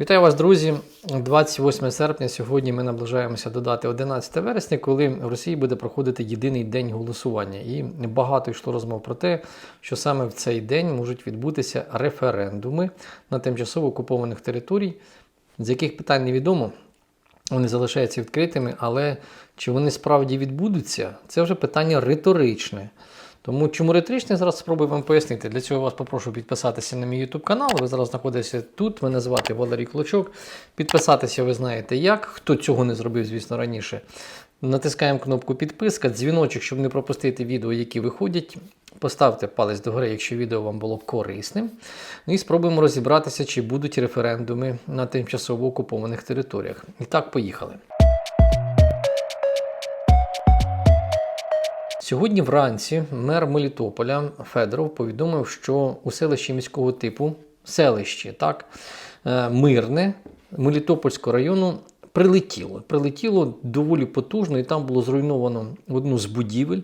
Вітаю вас, друзі! 28 серпня. Сьогодні ми наближаємося до дати 11 вересня, коли в Росії буде проходити єдиний день голосування. І багато йшло розмов про те, що саме в цей день можуть відбутися референдуми на тимчасово окупованих територій, з яких питань невідомо. Вони залишаються відкритими, але чи вони справді відбудуться, це вже питання риторичне. Тому чому риторичне, зараз спробую вам пояснити. Для цього вас попрошу підписатися на мій YouTube канал. Ви зараз знаходитеся тут. Мене звати Валерій Клочок. Підписатися ви знаєте як. Хто цього не зробив, звісно, раніше. Натискаємо кнопку підписка, дзвіночок, щоб не пропустити відео, які виходять. Поставте палець догори, якщо відео вам було корисним. Ну і спробуємо розібратися, чи будуть референдуми на тимчасово окупованих територіях. І так, поїхали. Сьогодні вранці мер Мелітополя Федоров повідомив, що у селищі міського типу, селище, так, е, мирне Мелітопольського району прилетіло. Прилетіло доволі потужно, і там було зруйновано одну з будівель,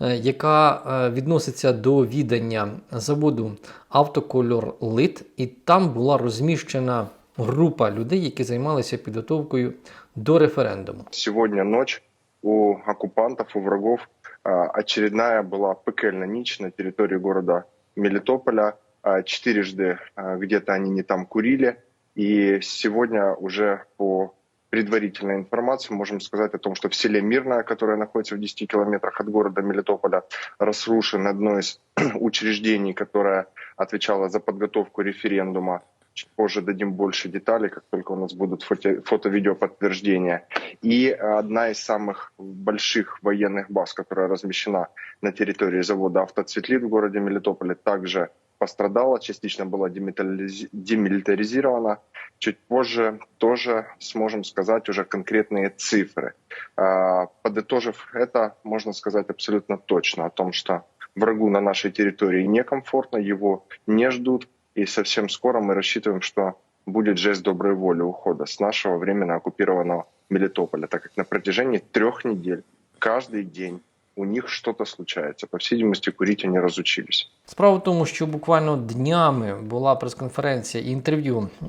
е, яка е, відноситься до віддання заводу Автокольор Лит, і там була розміщена група людей, які займалися підготовкою до референдуму. Сегодня ночь у оккупантов, у врагов а, очередная была пекельная ночь на территории города Мелитополя. А, Четырежды а, где-то они не там курили. И сегодня уже по предварительной информации можем сказать о том, что в селе Мирное, которое находится в 10 километрах от города Мелитополя, разрушено одно из учреждений, которое отвечало за подготовку референдума. Чуть позже дадим больше деталей, как только у нас будут фото- фото-видео подтверждения. И одна из самых больших военных баз, которая размещена на территории завода «Автоцветлит» в городе Мелитополе, также пострадала, частично была демилитариз- демилитаризирована. Чуть позже тоже сможем сказать уже конкретные цифры. А, Подытожив это, можно сказать абсолютно точно о том, что врагу на нашей территории некомфортно, его не ждут, и совсем скоро мы рассчитываем, что будет жест доброй воли ухода с нашего временно оккупированного Мелитополя, так как на протяжении трех недель каждый день у них что-то случается. По всей видимости, курить они разучились. Справа в тому, що буквально днями була прес-конференція і інтерв'ю е,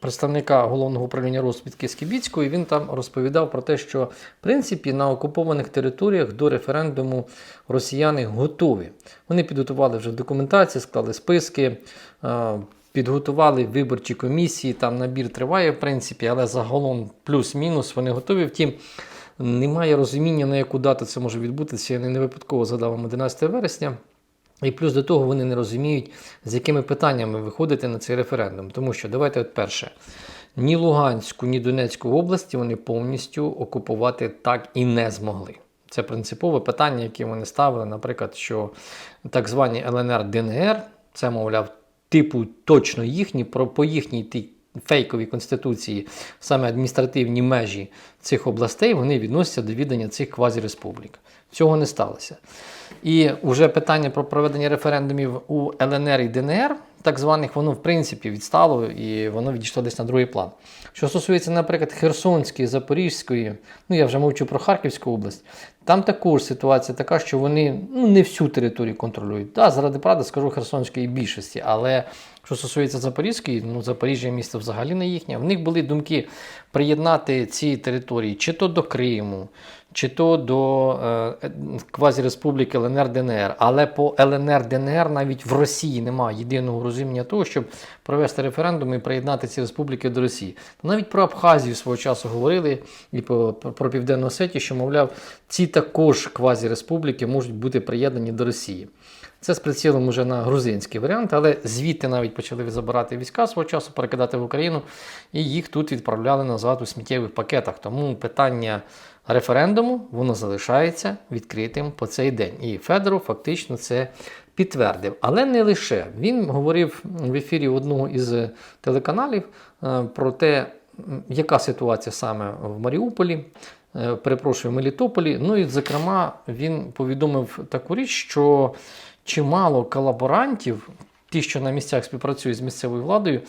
представника головного управління розвідки Скібіцького, і він там розповідав про те, що в принципі на окупованих територіях до референдуму росіяни готові. Вони підготували вже документацію, склали списки. е, Підготували виборчі комісії, там набір триває, в принципі, але загалом плюс-мінус вони готові. Втім, немає розуміння, на яку дату це може відбутися. Я не випадково задав вам 11 вересня. І плюс до того вони не розуміють, з якими питаннями виходити на цей референдум. Тому що давайте от перше. Ні Луганську, ні Донецьку області вони повністю окупувати так і не змогли. Це принципове питання, яке вони ставили, наприклад, що так звані ЛНР ДНР, це, мовляв, типу точно їхні, про по їхній фейковій конституції, саме адміністративні межі цих областей, вони відносяться до віддання цих квазіреспублік. Цього не сталося. І вже питання про проведення референдумів у ЛНР і ДНР, так званих, воно в принципі відстало і воно відійшло десь на другий план. Що стосується, наприклад, Херсонської, Запорізької, ну я вже мовчу про Харківську область, там також ситуація така, що вони ну, не всю територію контролюють. Так, заради правди скажу Херсонської більшості, але що стосується Запорізької, ну Запоріжжя місто взагалі не їхнє. В них були думки приєднати ці території чи то до Криму, чи то до е, квазіреспубліки ЛНР ДНР. Але по ЛНР ДНР навіть в Росії немає єдиного розуміння того, щоб провести референдум і приєднати ці республіки до Росії. Навіть про Абхазію свого часу говорили і про, про Південну Осетію, що, мовляв, ці також квазіреспубліки можуть бути приєднані до Росії. Це з прицілом уже на грузинський варіант, але звідти навіть почали забирати війська свого часу, перекидати в Україну, і їх тут відправляли назад у сміттєвих пакетах. Тому питання референдуму воно залишається відкритим по цей день. І Федоров фактично це підтвердив. Але не лише. Він говорив в ефірі одного із телеканалів е, про те, яка ситуація саме в Маріуполі. е, Перепрошую, в Мелітополі. Ну і, зокрема, він повідомив таку річ, що чимало колаборантів, ті, що на місцях співпрацюють з місцевою владою,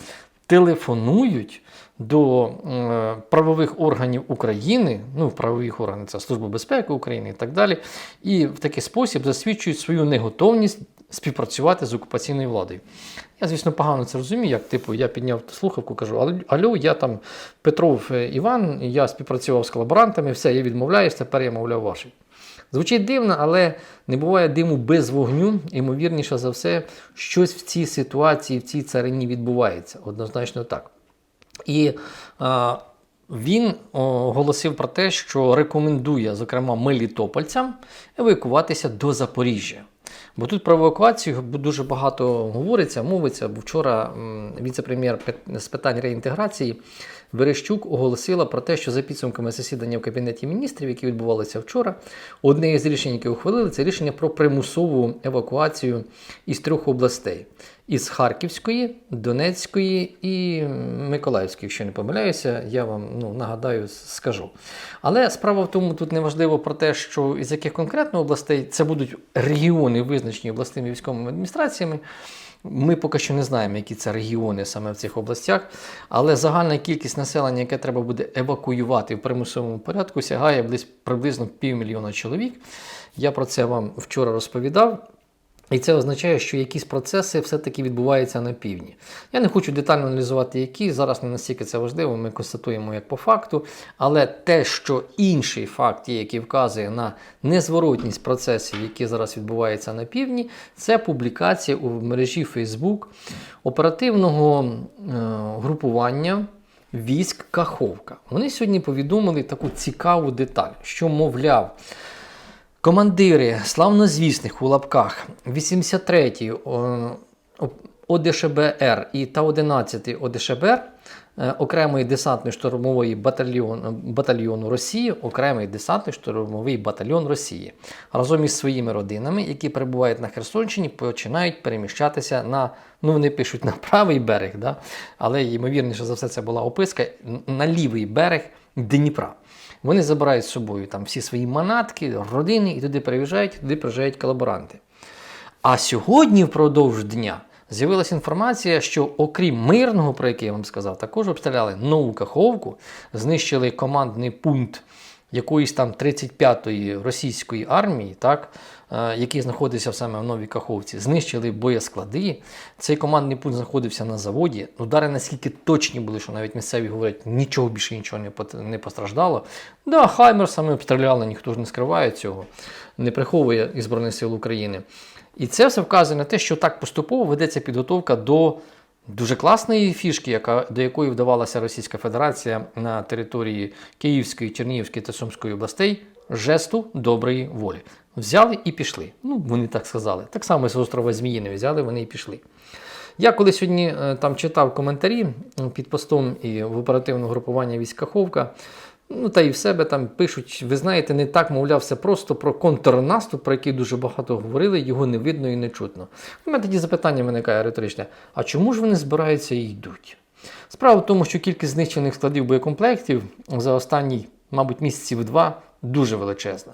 телефонують до е, правових органів України, ну, правових органів це Служба безпеки України і так далі, і в такий спосіб засвідчують свою неготовність співпрацювати з окупаційною владою. Я, звісно, погано це розумію, як типу, я підняв слухавку, кажу, «Алло, я там Петров е, Іван, я співпрацював з колаборантами, все, я відмовляюсь, тепер я мовляв ваші. Звучить дивно, але не буває диму без вогню. Ймовірніше за все, щось в цій ситуації, в цій царині відбувається. Однозначно так. І а, він оголосив про те, що рекомендує, зокрема, мелітопольцям евакуватися до Запоріжжя. Бо тут про евакуацію дуже багато говориться, мовиться. Бо вчора віце-прем'єр з питань реінтеграції Верещук оголосила про те, що за підсумками засідання в Кабінеті міністрів, які відбувалися вчора, одне із рішень, які ухвалили, це рішення про примусову евакуацію із трьох областей: із Харківської, Донецької і Миколаївської, якщо не помиляюся, я вам ну, нагадаю, скажу. Але справа в тому, тут не важливо про те, що із яких конкретно областей це будуть регіони, визначені обласними військовими адміністраціями. Ми поки що не знаємо, які це регіони саме в цих областях, але загальна кількість населення, яке треба буде евакуювати в примусовому порядку, сягає приблизно півмільйона чоловік. Я про це вам вчора розповідав. І це означає, що якісь процеси все-таки відбуваються на півдні. Я не хочу детально аналізувати, які зараз не настільки це важливо, ми констатуємо як по факту. Але те, що інший факт є, який вказує на незворотність процесів, які зараз відбуваються на півдні, це публікація у мережі Facebook оперативного е, групування військ Каховка. Вони сьогодні повідомили таку цікаву деталь, що, мовляв, Командири славнозвісних у лапках 83-ї о- о- ОДШБР і та 11-й ОДШБР е, окремої десантно-штурмової батальйону, батальйону Росії, окремий десантно-штурмовий батальйон Росії разом із своїми родинами, які перебувають на Херсонщині, починають переміщатися на, ну вони пишуть на правий берег, да? але ймовірніше за все це була описка на лівий берег Дніпра. Вони забирають з собою там всі свої манатки, родини і туди переїжджають, туди приїжджають колаборанти. А сьогодні, впродовж дня, з'явилася інформація, що окрім мирного, про який я вам сказав, також обстріляли нову Каховку, знищили командний пункт якоїсь там 35-ї російської армії, так, е, який знаходився саме в Новій Каховці, знищили боєсклади. Цей командний пункт знаходився на заводі. Удари наскільки точні були, що навіть місцеві говорять, нічого більше нічого не, постраждало. Да, Хаймер саме обстріляли, ніхто ж не скриває цього, не приховує із Збройних сил України. І це все вказує на те, що так поступово ведеться підготовка до дуже класної фішки, яка, до якої вдавалася Російська Федерація на території Київської, Чернігівської та Сумської областей жесту доброї волі. Взяли і пішли. Ну, вони так сказали. Так само з острова Зміїни взяли, вони і пішли. Я коли сьогодні е, там читав коментарі під постом і в оперативного групування війська Ховка, ну та і в себе там пишуть, ви знаєте, не так, мовляв, все просто про контрнаступ, про який дуже багато говорили, його не видно і не чутно. У мене тоді запитання виникає риторичне: а чому ж вони збираються і йдуть? Справа в тому, що кількість знищених складів боєкомплектів за останні, мабуть, місяців два дуже величезна.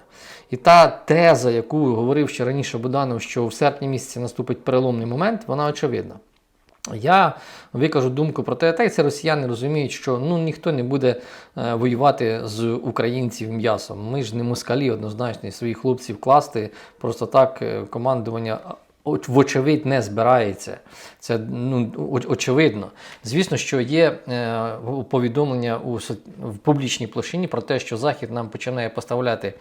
І та теза, яку говорив ще раніше Буданов, що в серпні місяці наступить переломний момент, вона очевидна. Я викажу думку про те, та й це росіяни розуміють, що ну ніхто не буде е, воювати з українців м'ясом. Ми ж не москалі однозначно своїх хлопців класти просто так е, командування. Вочевидь не збирається. Це ну, очевидно. Звісно, що є е, повідомлення у, в публічній площині про те, що Захід нам починає поставляти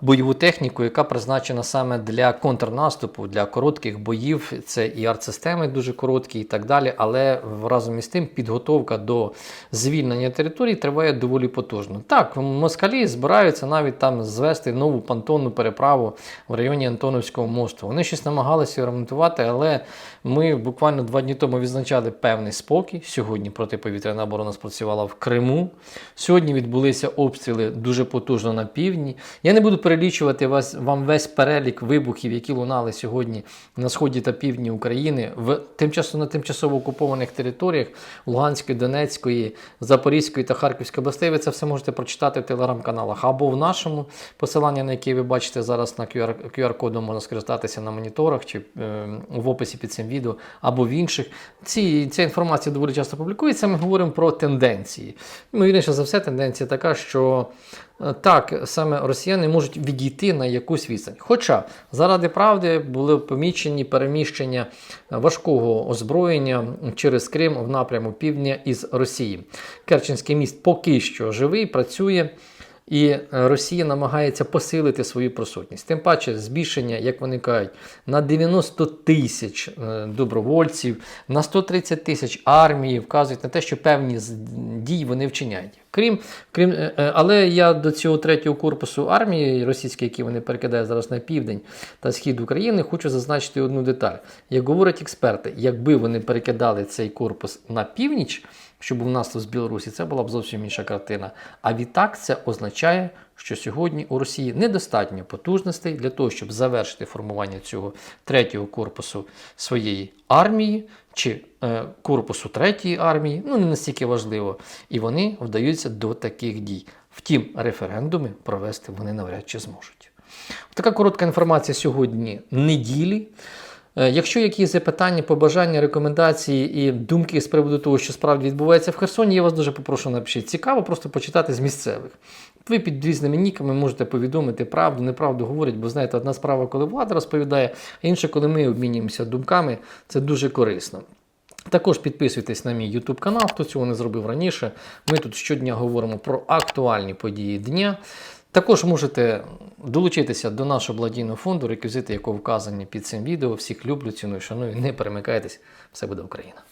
бойову техніку, яка призначена саме для контрнаступу, для коротких боїв. Це і артсистеми дуже короткі і так далі. Але разом із тим підготовка до звільнення територій триває доволі потужно. Так, москалі збираються навіть там звести нову понтонну переправу в районі Антоновського мосту. Вони щось намагалися ремонтувати, але ми буквально два дні тому відзначали певний спокій. Сьогодні протиповітряна оборона спрацювала в Криму. Сьогодні відбулися обстріли дуже потужно на півдні. Я не буду перелічувати вас, вам весь перелік вибухів, які лунали сьогодні на сході та півдні України в тимчасово на тимчасово окупованих територіях Луганської, Донецької, Запорізької та Харківської областей. Ви це все можете прочитати в телеграм-каналах або в нашому посиланні, на яке ви бачите зараз на QR, QR-кодом можна скористатися на моніторах чи е, в описі під цим відео, або в інших. Ці, ця інформація доволі часто публікується. Ми говоримо про тенденції. Ймовірніше за все, тенденція така, що так саме росіяни можуть відійти на якусь відстань. Хоча заради правди були помічені переміщення важкого озброєння через Крим в напряму півдня із Росії. Керченський міст поки що живий, працює. І е, Росія намагається посилити свою присутність. Тим паче, збільшення, як вони кажуть, на 90 тисяч е, добровольців, на 130 тисяч армії вказують на те, що певні дій вони вчиняють. Крім, крім, е, е, але я до цього третього корпусу армії російської, який вони перекидають зараз на південь та схід України, хочу зазначити одну деталь. Як говорять експерти, якби вони перекидали цей корпус на північ, щоб був наступ з Білорусі, це була б зовсім інша картина. А відтак це означає, що сьогодні у Росії недостатньо потужностей для того, щоб завершити формування цього третього корпусу своєї армії чи е, корпусу третьої армії. Ну не настільки важливо. І вони вдаються до таких дій. Втім, референдуми провести вони навряд чи зможуть. Така коротка інформація сьогодні неділі. Е, Якщо якісь запитання, побажання, рекомендації і думки з приводу того, що справді відбувається в Херсоні, я вас дуже попрошу напишіть. Цікаво просто почитати з місцевих. Ви під різними ніками можете повідомити правду, неправду говорять, бо знаєте, одна справа, коли влада розповідає, а інша, коли ми обмінюємося думками, це дуже корисно. Також підписуйтесь на мій YouTube канал, хто цього не зробив раніше. Ми тут щодня говоримо про актуальні події дня. Також можете долучитися до нашого благодійного фонду, реквізити якого вказані під цим відео. Всіх люблю, ціную, шаную. Не перемикайтесь, все буде Україна.